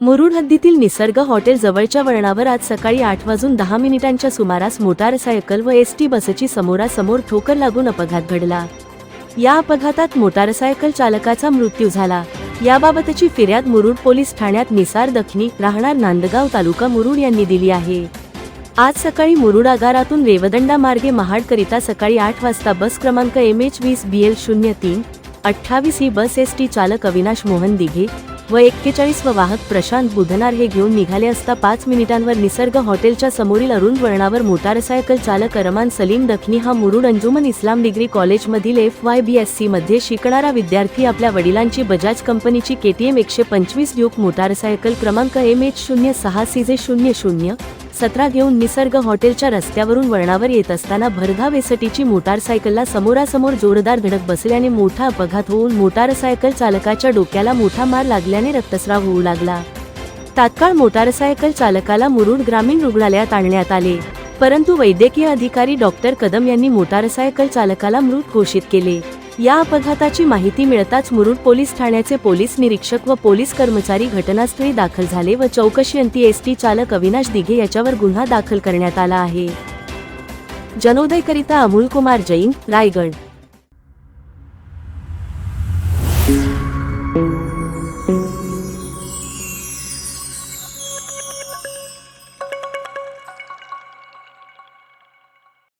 मुरुड हद्दीतील निसर्ग हॉटेल जवळच्या वळणावर आज सकाळी आठ वाजून दहा मिनिटांच्या सुमारास मोटारसायकल व एस टी बसची समोरासमोर ठोकर लागून अपघात घडला. या अपघातात मोटारसायकल चालकाचा मृत्यू झाला. याबाबतची फिर्याद मुरुड पोलीस ठाण्यात निसार दखनी राहणार नांदगाव तालुका मुरुड यांनी दिली आहे. आज सकाळी मुरुड आगारातून रेवदंडा मार्गे महाडकरिता सकाळी आठ वाजता बस क्रमांक एम एच वीस बी एल शून्य तीन अठ्ठावीस ही बस एस टी चालक अविनाश मोहन दिघे व एक्केचाळीस व वाहक प्रशांत बुधनार हे घेऊन निघाले असता पाच मिनिटांवर निसर्ग हॉटेलच्या समोरील अरुण वळणावर मोटारसायकल चालक अरमान सलीम दखनी हा मुरुड अंजुमन इस्लाम डिग्री कॉलेजमधील F Y B S C मध्ये शिकणारा विद्यार्थी आपल्या वडिलांची बजाज कंपनीची केटीएम एकशे पंचवीस ड्यूक मोटारसायकल क्रमांक एम एच शून्य सहा सीजे शून्य शून्य सतरा घेऊन निसर्ग हॉटेलच्या रस्त्यावरून वळणावर येत असताना भरधाव एसटीची मोटारसायकलला समोरासमोर जोरदार धडक बसल्याने मोठा अपघात होऊन मोटारसायकल चालकाच्या डोक्याला मोठा मार लागल्याने रक्तस्राव होऊ लागला. तात्काळ मोटारसायकल चालकाला मुरुड ग्रामीण रुग्णालयात आणण्यात आले. परंतु वैद्यकीय अधिकारी डॉक्टर कदम यांनी मोटारसायकल चालकाला मृत घोषित केले. या अपघाताची माहिती मिळताच मुरुड पोलीस ठाण्याचे पोलीस निरीक्षक व पोलीस कर्मचारी घटनास्थळी दाखल झाले व चौकशी अंती एस टी चालक अविनाश दिघे याच्यावर गुन्हा दाखल करण्यात आला आहे. जनोदयकरिता अमोल कुमार जैन रायगड.